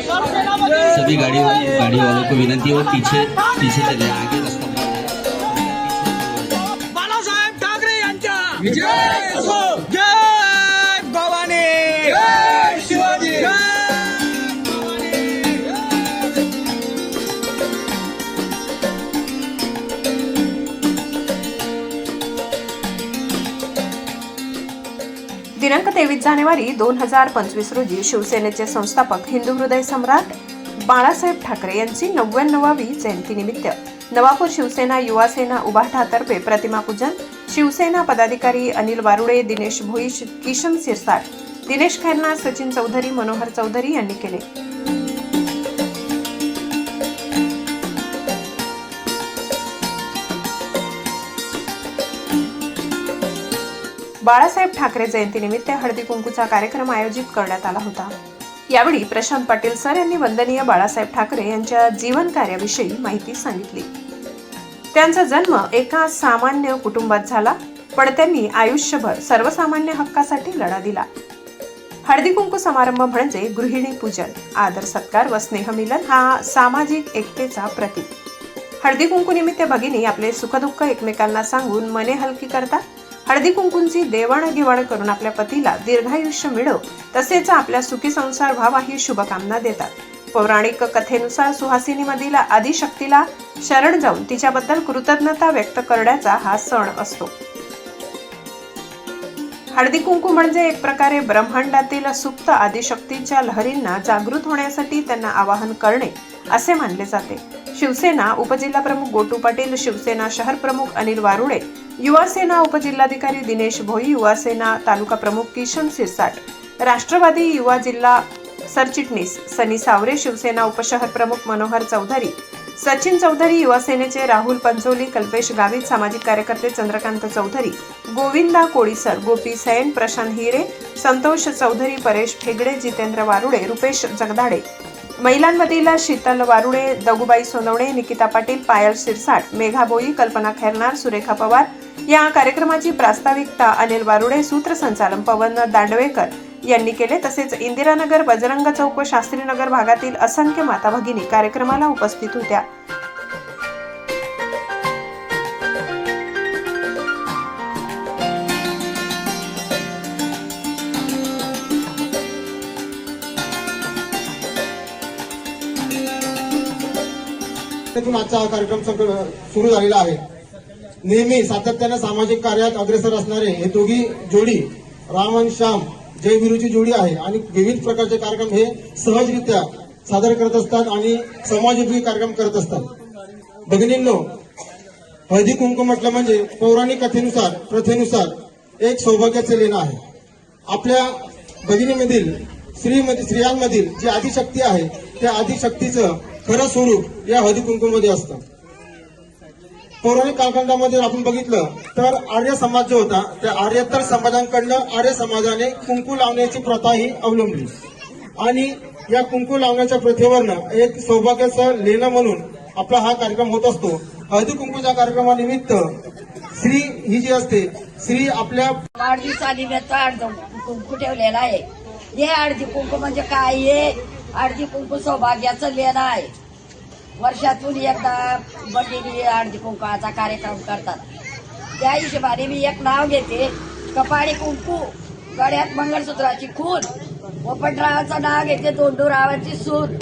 सभी गाड़ी गाड़ी वालों को विनती है पीछे पीछे चले आगे रास्ता बाला साहेब ठाकरे दिनांक तेवीस जानेवारी दोन हजार पंचवीस रोजी शिवसेनेचे संस्थापक हिंदू हृदय सम्राट बाळासाहेब ठाकरे यांची नव्याण्णवावी जयंतीनिमित्त नवापूर शिवसेना युवा सेना उभाठातर्फे प्रतिमा पूजन शिवसेना पदाधिकारी अनिल वारुडे दिनेश भोईश किशन सिरसाट दिनेश खैरना सचिन चौधरी मनोहर चौधरी यांनी केले. बाळासाहेब ठाकरे जयंतीनिमित्त हळदी कुंकूचा कार्यक्रम आयोजित करण्यात आला होता. यावेळी प्रशांत पाटील सर यांनी वंदनीय बाळासाहेब ठाकरे यांच्या जीवन कार्याविषयी माहिती सांगितली. त्यांचा जन्म एका सामान्य कुटुंबात झाला पण त्यांनी आयुष्यभर सर्वसामान्य हक्कासाठी लढा दिला. हळदी कुंकू समारंभ म्हणजे गृहिणी पूजन आदर सत्कार व स्नेहमिलन हा सामाजिक एकतेचा प्रतीक. हळदी कुंकू निमित्त भगिनी आपले सुखदुःख एकमेकांना सांगून मने हलकी करतात हळदी कुंकूंची देवाणघेवाण करून आपल्या पतीला दीर्घायुष्य मिळो तसेच आपल्या सुखी संसार व्हावा ही शुभकामना देतात. पौराणिक कथेनुसार सुहासिनीमधील आदिशक्तीला शरण जाऊन तिच्याबद्दल कृतज्ञता व्यक्त करण्याचा हा सण असतो. हळदी कुंकू म्हणजे एक प्रकारे ब्रह्मांडातील सुप्त आदिशक्तीच्या लहरींना जागृत होण्यासाठी त्यांना आवाहन करणे असे मानले जाते. शिवसेना उपजिल्हा प्रमुख गोटू पाटील शिवसेना शहर प्रमुख अनिल वारुडे युवा सेना उपजिल्हाधिकारी दिनेश भोई युवा सेना तालुका प्रमुख किशन सिरसाट राष्ट्रवादी युवा जिल्हा सरचिटणीस सनी सावरे शिवसेना उपशहर प्रमुख मनोहर चौधरी सचिन चौधरी युवा सेनेचे राहुल पंचोली कल्पेश गावित सामाजिक कार्यकर्ते चंद्रकांत चौधरी गोविंदा कोळीसर गोपी सैन प्रशांत हिरे संतोष चौधरी परेश फेगडे जितेंद्र वारुडे रुपेश जगदाडे. महिलांमधील शीतल वारुडे दगुबाई सोनवणे निकिता पाटील पायल सिरसाट मेघा बोई कल्पना खैरनार सुरेखा पवार. या कार्यक्रमाची प्रास्ताविकता अनिल वारुडे सूत्रसंचालन पवन दांडवेकर. यांनी केले. तसेच इंदिरानगर बजरंग चौक व शास्त्रीनगर भागातील असंख्य माता भगिनी कार्यक्रमाला उपस्थित होत्या. आजचा हा कार्यक्रम सगळं सुरू झालेला आहे. नेहमी सातत्याने सामाजिक कार्यात अग्रेसर असणारे हे दोघी जोडी राम आणि श्याम जय विरूची जोडी आहे आणि विविध प्रकारचे कार्यक्रम हे सहजरित्या सादर करत असतात आणि समाजोपयोगी कार्यक्रम करत असतात. भगिनींनो हळदी कुंकू म्हटलं म्हणजे पौराणिक कथेनुसार प्रथेनुसार एक सौभाग्याचे लेणं आहे. आपल्या भगिनीमधील स्त्रीमध्ये स्त्रियांमधील जी आदिशक्ती आहे त्या आदिशक्तीचं खरं स्वरूप या हळदी कुंकूमध्ये असतं. पौराणिक कालखंडामध्ये आपण बघितलं तर आर्य समाज जो होता त्या आर्यतर समाजांकडनं आर्य समाजाने कुंकू लावण्याची प्रथा ही अवलंबली. आणि या कुंकू लावण्याच्या प्रथेवरनं एक सौभाग्याचं लेणं म्हणून आपला हा कार्यक्रम होत असतो. हळदी कुंकूच्या कार्यक्रमानिमित्त स्त्री ही जी असते स्त्री आपल्या वाढदिवसानिमित्त अर्ध कुंकू ठेवलेला आहे. हे अर्धी कुंकू म्हणजे काय? हे अर्धी कुंकू सौभाग्याचं लेणं आहे. वर्षातून एकदा बहिणी हळदी कुंकाचा कार्यक्रम करतात. त्या हिशोबाने मी एक नाव घेते. कपाळी कुंकू गड्यात मंगळसूत्राची खून पोपटरावाचं नाव घेते दोंडूरावाची सून.